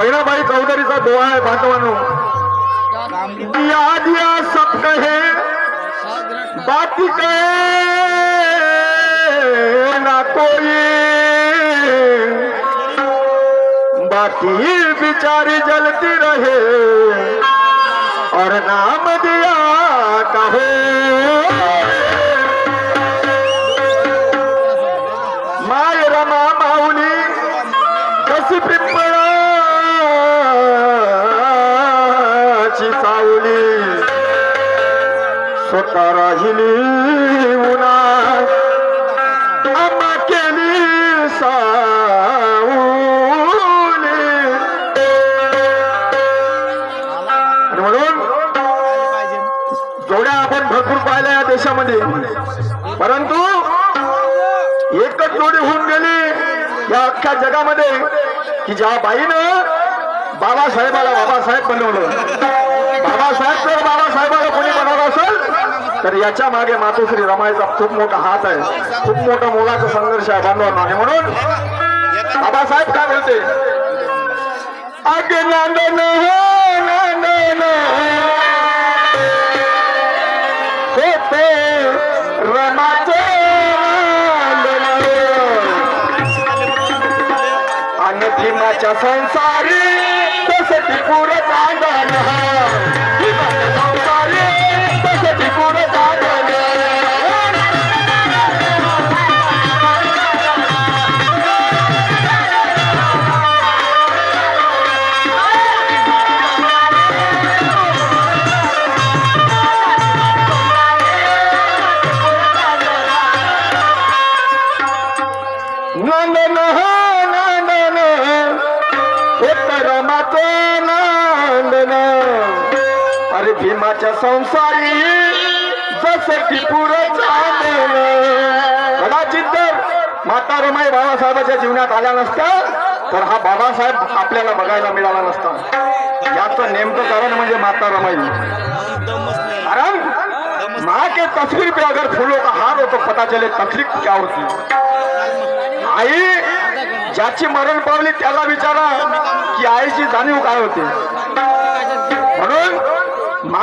Bahinabai चौधरीचा Doha आहे बांधवांनो दिया या सब कहे बाकी कहे ना कोई. बाकी बिचारी जलती रहे. और नाम दिया कहो. माय रमा माऊली कशी पिंपळाची सावली स्वतः राहिली उन्हा आम्हा केली सावली आणि म्हणून जोड्या आपण भरपूर पाहिल्या या देशामध्ये परंतु एकच जोडी होऊन गेली या अख्ख्या जगामध्ये की ज्या बाईनं बाबासाहेबाला बाबासाहेब बनवलं. बाबासाहेब जर बाबासाहेबाला कोणी बनवलं असेल तर याच्या मागे मातोश्री रमाईचा खूप मोठा हात आहे. खूप मोठा मुलाचा संघर्ष आहे बांधवांना. आणि म्हणून बाबासाहेब काय बोलते आगे नांदन नांदन होते रमाचे आणि भीमाच्या संसारी सतगुर संसारी जसं की पुरं कदाचित तर माता रमाई बाबासाहेबाच्या जीवनात आल्या नसत्या तर हा बाबासाहेब आपल्याला बघायला मिळाला नसता. याचं नेमकं कारण म्हणजे माता रमाई कारण माँ के तस्वीर पे अगर फूलों का हार हो तो पता चले तकलीफ क्या होती. आई ज्याची मरण पावली त्याला विचारा की आईची जाणीव काय होते.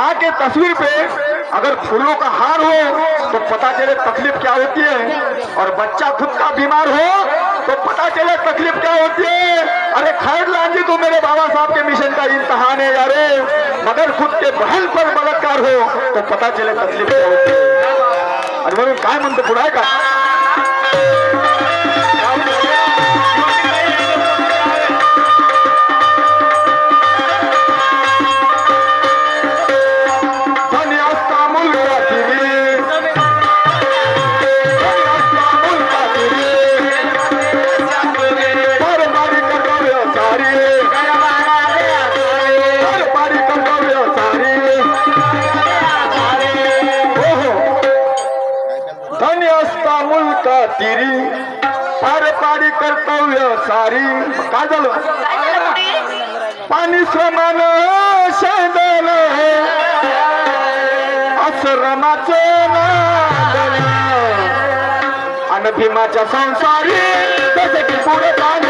माँ के तस्वीर पे अगर फूलों का हार हो तो पता चले तकलीफ़ क्या होती है। और बच्चा खुद का बीमार हो तो पता चले तकलीफ़ क्या होती है। अरे खैर लांजी तो मेरे बाबा साहब के मिशन का इम्तहान है यारे। मगर खुद के बहन पर बलात्कार हो तो पता चले तकलीफ़ क्या होती है। अरे काय म्हणतो पुढे का? कर्तव्य सारी तिरी पार पाडी कर्तव्य सारी काय झालं पाणी समान शेंदल आश्रमाच नांदन आणि भीमाच्या संसारी तसे की पुढे पाणी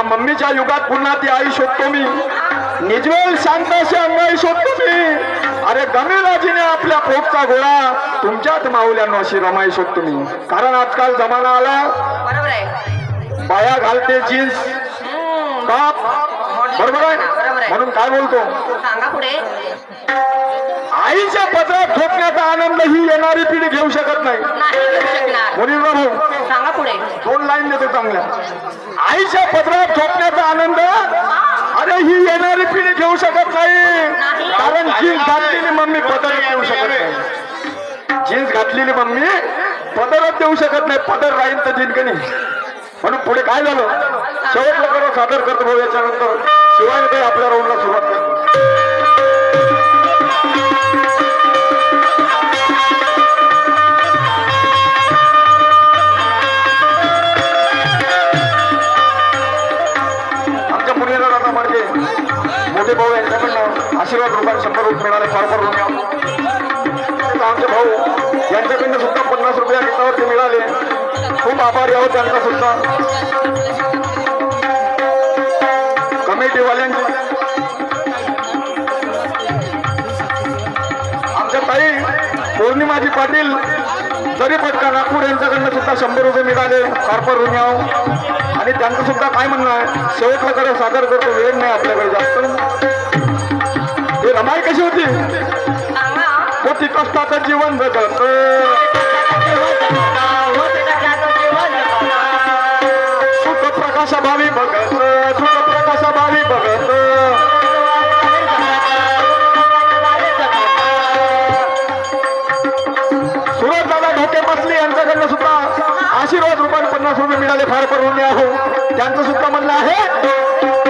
या मम्मीच्या युगात पुन्हा ती आई शोधतो मी. निज्वल शांताशी अंगाई शोधतो मी. अरे गमीराजीने आपल्या पोटचा गोळा तुमच्यात माऊल्यांनो अशी रमाई शोधतो मी. कारण आजकाल जमाना आला. बाया घालते जीन्स. हम्म. बरोबर आहे? म्हणून काय बोलतो? सांगा पुढे. आईच्या पत्रात झोपण्याचा आनंद ही येणारी पिढी घेऊ शकत नाही. घेऊ मुनीर बाबू सांगा पुढे. दोन लाईन देतो चांगल्या. आईच्या पदरात झोपण्याचा आनंद अरे ही येणारी पिढी घेऊ शकत नाही. कारण जीन्स घातलेली मम्मी पदर देऊ शकत नाही. जीन्स घातलेली मम्मी पदरच देऊ शकत नाही. पदर राहील तर जिंकणी म्हणून पुढे काय झालं? शेवटला सादर करतो भाऊ याच्यानंतर शिवाय ते आपल्या राऊंडला सुरुवात करतो. म्हणजे मोठे भाऊ यांच्याकडनं आशीर्वाद रुपये शंभर रुपये मिळाले फार फार रुपये आमचे भाऊ यांच्याकडनं सुद्धा पन्नास रुपया गीतावरती मिळाले. खूप आभार आहोत त्यांचा सुद्धा. कमिटीवाल्यांचे. आमच्या ताई पौर्णिमाजी पाटील तरी पटका नागपूर यांच्याकडनं सुद्धा शंभर रुपये मिळाले कार्पर रुन्याव आणि त्यांचं सुद्धा काय म्हणणं आहे? शेवटल्याकडे सादर करतो वेळ नाही आपल्याकडे जास्त. हे रमाई कशी होती? होती कष्टाचं जीवन जगत. सुख प्रकाशा धोके दादा बसले यांच्याकडनं सुद्धा आशीर्वाद रुपये पन्नास रुपये मिळाले फार करून आहो. त्यांचं सुद्धा म्हणलं आहे